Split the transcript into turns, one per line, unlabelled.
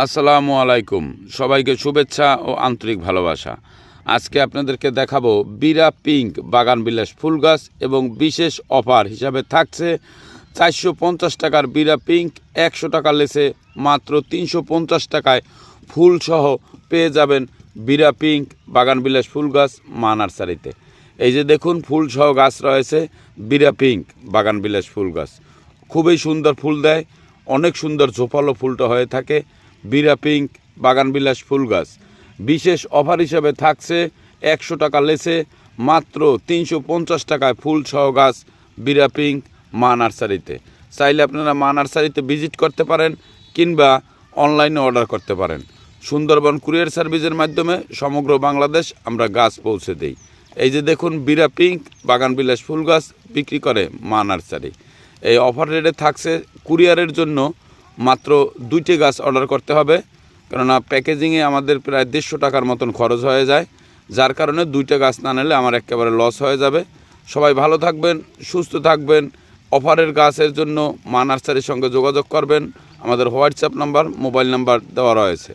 আসসালামু আলাইকুম। সবাইকে শুভেচ্ছা ও আন্তরিক ভালোবাসা। আজকে আপনাদেরকে দেখাবো বিরা পিঙ্ক বাগান বিলাস ফুল গাছ এবং বিশেষ অফার হিসাবে থাকছে চারশো পঞ্চাশ টাকার বিরা পিঙ্ক, একশো টাকা লেসে মাত্র তিনশো পঞ্চাশ টাকায় ফুলসহ পেয়ে যাবেন বিরা পিঙ্ক বাগান বিলাস ফুল গাছ মা নার্সারিতে। এই যে দেখুন ফুলসহ গাছ রয়েছে বিরা পিঙ্ক বাগান বিলাস ফুল গাছ। খুবই সুন্দর ফুল দেয়, অনেক সুন্দর ঝোপালো ফুলটা হয়ে থাকে। বিরা পিঙ্ক বাগানবিলাস ফুল গাছ। বিশেষ অফার হিসেবে থাকছে একশো টাকা লেসে, মাত্র তিনশো পঞ্চাশ টাকায় ফুল সহ গাছ বিরা পিঙ্ক মা নার্সারিতে। চাইলে আপনারা মা নার্সারিতে ভিজিট করতে পারেন কিংবা অনলাইনে অর্ডার করতে পারেন। সুন্দরবন কুরিয়ার সার্ভিসের মাধ্যমে সমগ্র বাংলাদেশ আমরা গাছ পৌঁছে দিই। এই যে দেখুন বিরা পিঙ্ক বাগানবিলাস ফুল গাছ বিক্রি করে মা নার্সারি। এই অফার রেটে থাকছে কুরিয়ারের জন্য মাত্র দুইটি গাছ অর্ডার করতে হবে, কেননা প্যাকেজিংয়ে আমাদের প্রায় দেড়শো টাকার মতন খরচ হয়ে যায়। যার কারণে দুইটা গাছ না নিলে আমার একেবারে লস হয়ে যাবে। সবাই ভালো থাকবেন, সুস্থ থাকবেন, অফারের গাছের জন্য মা নার্সারির সঙ্গে যোগাযোগ করবেন। আমাদের হোয়াটসঅ্যাপ নাম্বার, মোবাইল নাম্বার দেওয়া রয়েছে।